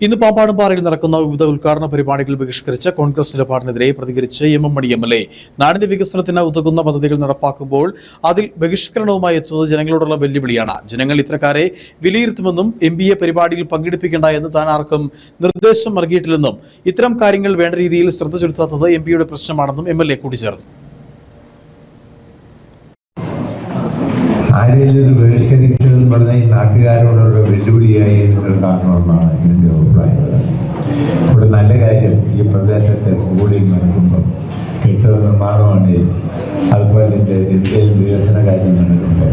ഇന്ന് പാമ്പാടുംപാറയിൽ നടക്കുന്ന വിവിധ ഉദ്ഘാടന പരിപാടികൾ ബഹിഷ്കരിച്ച കോൺഗ്രസ് നിലപാടിനെതിരെ പ്രതികരിച്ച് M M Mani M L A നാടിന്റെ വികസനത്തിന് ഉതകുന്ന പദ്ധതികൾ നടപ്പാക്കുമ്പോൾ അതിൽ ബഹിഷ്കരണവുമായി എത്തുന്നത് ജനങ്ങളോടുള്ള വെല്ലുവിളിയാണ്. ജനങ്ങൾ ഇത്തരക്കാരെ വിലയിരുത്തുമെന്നും എം ബി എ പരിപാടിയിൽ പങ്കെടുപ്പിക്കേണ്ട എന്ന് താൻ ആർക്കും നിർദ്ദേശം നൽകിയിട്ടില്ലെന്നും ഇത്തരം കാര്യങ്ങൾ വേണ്ട രീതിയിൽ ശ്രദ്ധ ചെലുത്താത്തത് എം പിയുടെ പ്രശ്നമാണെന്നും എം എൽ എ കൂട്ടിച്ചേർത്തു. ആരെയും ഇത് ബഹിഷ്കരിച്ചതെന്ന് പറഞ്ഞാൽ ഈ നാട്ടുകാരോടുള്ള വെല്ലുവിളിയായി നിങ്ങൾ കാണണമെന്നാണ് എന്റെ അഭിപ്രായം. ഇവിടെ നല്ല കാര്യം ഈ പ്രദേശത്തെ സ്കൂളിൽ നടക്കുമ്പോൾ കെട്ടിട നിർമ്മാണമാണെങ്കിൽ അതുപോലെ ഇന്ത്യയിൽ വികസന കാര്യം നടക്കുമ്പോൾ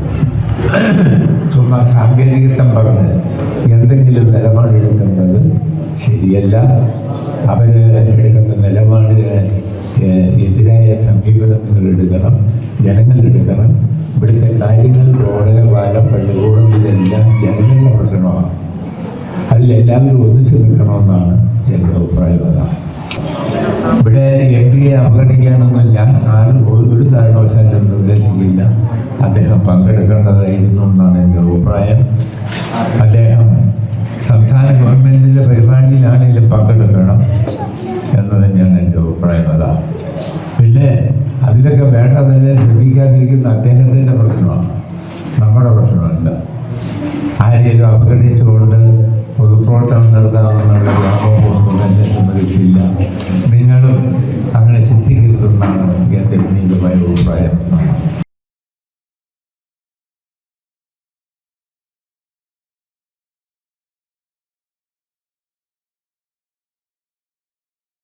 ചുമ്മാ സാങ്കേതികത്വം പറഞ്ഞ് എന്തെങ്കിലും നിലപാടെടുക്കുന്നത് ശരിയല്ല. അവർ എടുക്കുന്ന നിലപാടിന് എതിരായ സമീപനങ്ങൾ എടുക്കണം ജനങ്ങൾ എടുക്കണം. ഇവിടുത്തെ കാര്യങ്ങൾ റോഡ് അതിലെല്ലാവരും ഒന്നിച്ചു നിൽക്കണമെന്നാണ് എന്റെ അഭിപ്രായം. അതാണ് ഇവിടെ എം പിയെ അവഗണിക്കാനൊന്നും ഞാൻ ആരും ഒരു കാരണവശാലും നിർദ്ദേശിക്കില്ല. അദ്ദേഹം പങ്കെടുക്കേണ്ടതായിരുന്നു എന്നാണ് എന്റെ അഭിപ്രായം. അദ്ദേഹം സംസ്ഥാന ഗവൺമെന്റിന്റെ പരിപാടിയിലാണെങ്കിലും പങ്കെടുക്കണം എന്ന് തന്നെയാണ് എന്റെ അഭിപ്രായം. അതാണ് പിന്നെ അതിലൊക്കെ വേണ്ട തന്നെ ശ്രദ്ധിക്കാതിരിക്കുന്ന അദ്ദേഹത്തിന്റെ പ്രശ്നമാണ്. നമ്മുടെ പ്രശ്നമല്ല. ആരെയും അവഗണിച്ചുകൊണ്ട് പൊതുപ്രവർത്തനം നടത്താമെന്നുള്ള